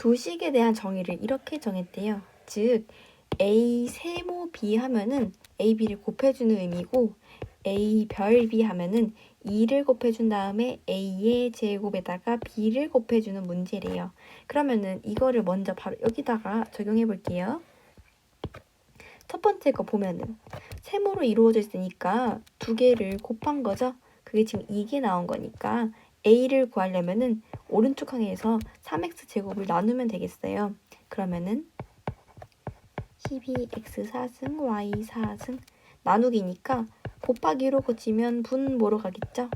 두 식에 대한 정의를 이렇게 정했대요. 즉 A 세모 B 하면은 A, B를 곱해주는 의미고 A 별 B 하면은 2를 곱해준 다음에 A의 제곱에다가 B를 곱해주는 문제래요. 그러면은 이거를 먼저 바로 여기다가 적용해 볼게요. 첫 번째 거 보면은 세모로 이루어져 있으니까 두 개를 곱한 거죠. 그게 지금 이게 나온 거니까 A를 구하려면은 오른쪽 항에서 3x 제곱을 나누면 되겠어요. 그러면은 12x 4승 y 4승 나누기니까 곱하기로 고치면 분모로 가겠죠?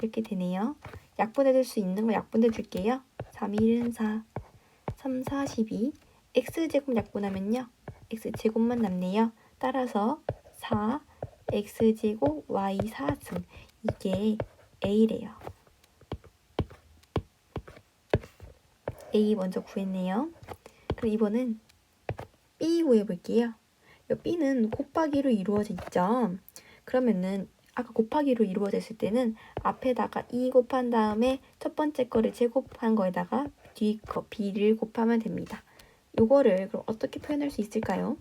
이렇게 되네요. 약분해 줄 수 있는 거 약분해 줄게요. 3, 1은 4, 3, 4, 12. x제곱 약분하면요. x제곱만 남네요. 따라서 4, x제곱 y 4승. 이게 a래요. a 먼저 구했네요. 그럼 이번은 b 구해볼게요. 이 b는 곱하기로 이루어져 있죠. 그러면은 아까 곱하기로 이루어져 있을 때는 앞에다가 2 곱한 다음에 첫 번째 거를 제곱한 거에다가 뒤 거 b를 곱하면 됩니다. 요거를 그럼 어떻게 표현할 수 있을까요?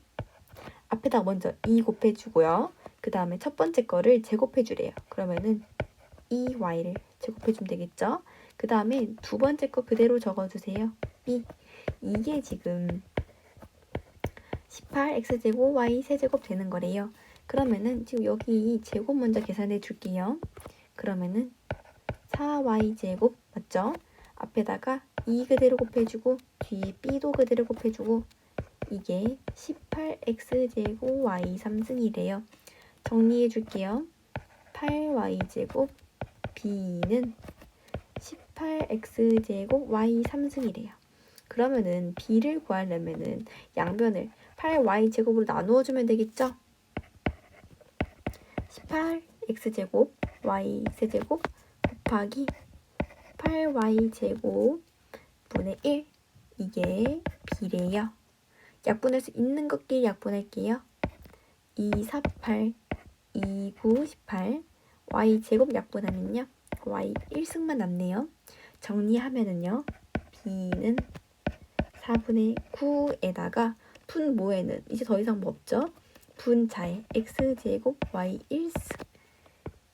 앞에다가 먼저 2 곱해주고요. 그 다음에 첫 번째 거를 제곱해주래요. 그러면은 2y를 제곱해주면 되겠죠? 그 다음에 두 번째 거 그대로 적어주세요. b 이게 지금 18x제곱 y 세제곱 되는 거래요. 그러면은 지금 여기 제곱 먼저 계산해 줄게요. 그러면은 4y제곱 맞죠? 앞에다가 2 그대로 곱해주고 뒤에 b도 그대로 곱해주고 이게 18x제곱 y 3승이래요. 정리해 줄게요. 8y제곱 b는 18x제곱 y 3승이래요. 그러면은 b를 구하려면은 양변을 8y제곱으로 나누어 주면 되겠죠? 18x제곱 y 세제곱 곱하기 8y제곱 분의 1 이게 b래요. 약분할 수 있는 것끼리 약분할게요. 2, 4, 8, 2, 9, 18 y제곱 약분하면요. Y 1승만 남네요. 정리하면은요. b는 4분의 9에다가 분 모에는 이제 더 이상 뭐 없죠? 분자의 x제곱 y 1승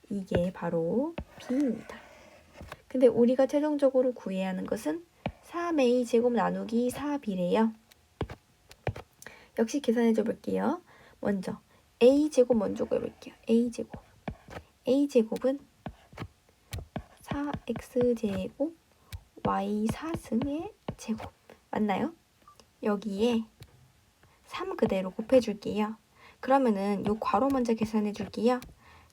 이게 바로 b입니다. 근데 우리가 최종적으로 구해야 하는 것은 3a 제곱 나누기 4b래요. 역시 계산해 줘 볼게요. 먼저 a 제곱 먼저 구해 볼게요. a 제곱 a 제곱은 4x 제곱 y 4승의 제곱 맞나요? 여기에 3 그대로 곱해줄게요. 그러면은 요 괄호 먼저 계산해 줄게요.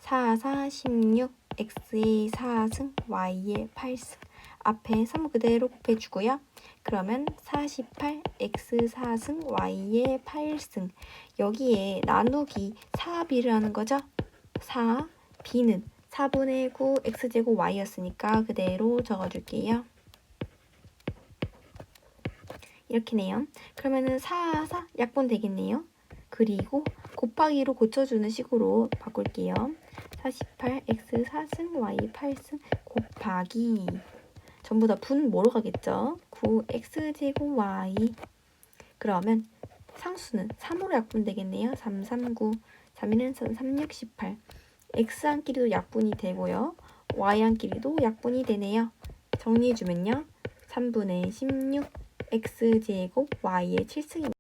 4, 4, 16, x의 4승, y의 8승. 앞에 3 그대로 곱해주고요. 그러면 48, x 4승, y의 8승. 여기에 나누기 4b를 하는 거죠. 4, b는 4분의 9, x제곱 y였으니까 그대로 적어줄게요. 이렇게네요. 그러면은 4, 4 약분 되겠네요. 그리고 곱하기로 고쳐주는 식으로 바꿀게요. 48, x 4승, y 8승 곱하기 전부 다 분 뭐로 가겠죠? 9, x 제곱 y 그러면 상수는 3으로 약분 되겠네요. 3, 3, 9, 3, 1은 3, 6, 18 x한끼리도 약분이 되고요. y한끼리도 약분이 되네요. 정리해주면요. 3분의 16 x제곱 y의 7승입니다.